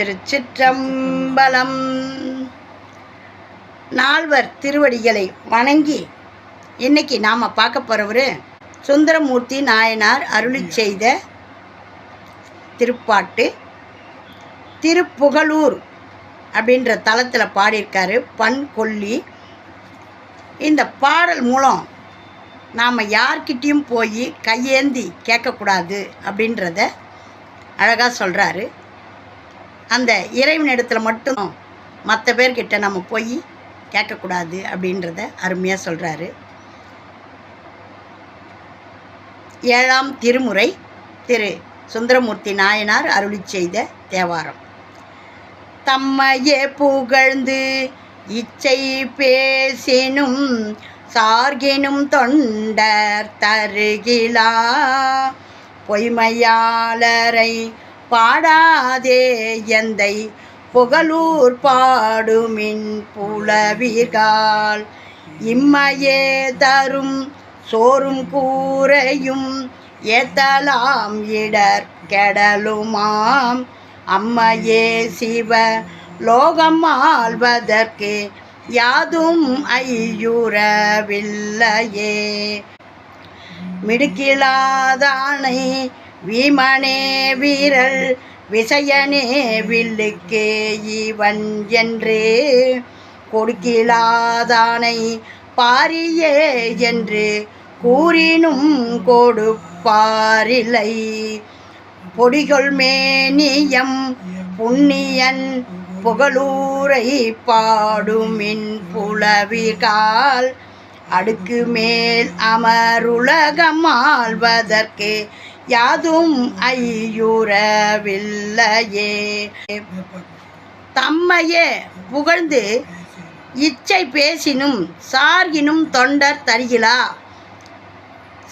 திருச்சிற்றம்பலம். நால்வர் திருவடிகளை வணங்கி இன்னைக்கு நாம் பார்க்க போகிறவர் சுந்தரமூர்த்தி நாயனார் அருளி செய்த திருப்பாட்டு. திருப்புகலூர் அப்படின்ற தளத்தில் பாடியிருக்காரு பண் கொல்லி இந்த பாடல் மூலம் நாம் யார்கிட்டேயும் போய் கையேந்தி கேட்கக்கூடாது அப்படின்றத அழகாக சொல்கிறாரு அந்த இறைவனிடத்தில் மட்டும் மற்ற பேர்கிட்ட நம்ம போய் கேட்கக்கூடாது அப்படின்றத அருமையாக சொல்கிறாரு ஏழாம் திருமுறை திரு சுந்தரமூர்த்தி நாயனார் அருளி செய்த தேவாரம். தம்மையே புகழ்ந்து இச்சை பேசினும் சார்கினும் தொண்டர் தருகிலா பொய்மையாளரை பாடாதே எந்தை புகழூர் பாடுமின் புலவிகால் இம்மையே தரும் சோறும் கூரையும் ஏத்தலாம் இடர் கெடலுமாம். அம்மையே சிவ லோகம் ஆள்வதற்கு யாதும் ஐயுறவில்லையே. மிடுக்கிலாதானை விமனே வீரல் விசயனே வில்லுக்கே இவன் என்றே. கொடுக்கிலாதானை பாரியே என்று கூறினும் கொடுப்பாரில்லை. பொடிகள் மேனியம் புண்ணியன் புகழூரை பாடுமின் புலவிகால். அடுக்கு மேல் அமருலகம் ஆழ்வதற்கே யாதும் ஐயுறவில்லையே. தம்மையே புகழ்ந்து இச்சை பேசினும் சார்கினும் தொண்டர் தருகிலா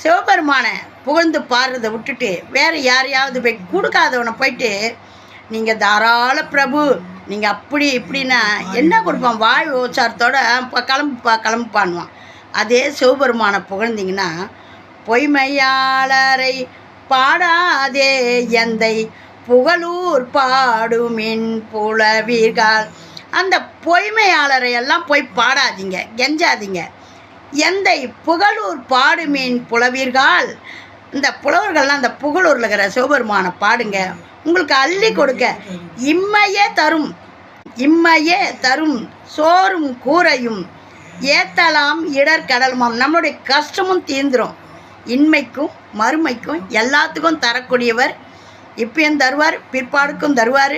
சிவபெருமானை புகழ்ந்து பாடுறதை விட்டுட்டு வேறு யாரையாவது போய் கொடுக்காதவனை போயிட்டு நீங்கள் தாராள பிரபு நீங்கள் அப்படி இப்படின்னா என்ன கொடுப்பான்? வாழ் உச்சாரத்தோட இப்போ கிளம்புப்பா கிளம்புப்பான்வான் அதே சிவபெருமானை புகழ்ந்தீங்கன்னா பொய்மையாளரை பாடாதே எந்தை புகழூர் பாடுமின் புலவீர்கள். அந்த பொய்மையாளரை எல்லாம் போய் பாடாதீங்க கெஞ்சாதீங்க. எந்தை புகழூர் பாடுமீன் புலவீர்கள். இந்த புலவர்கள்லாம் அந்த புகழூரில் இருக்கிற சிவபெருமானை பாடுங்க. உங்களுக்கு அள்ளி கொடுக்க இம்மையே தரும் இம்மையே தரும் சோறும் கூரையும் ஏத்தலாம் இடர்கடலுமாம் நம்மளுடைய கஷ்டமும் தீந்துடும் இன்மைக்கும் மறுமைக்கும் எல்லாத்துக்கும் தரக்கூடியவர். இப்பயும் தருவார் பிற்பாடுக்கும் தருவார்.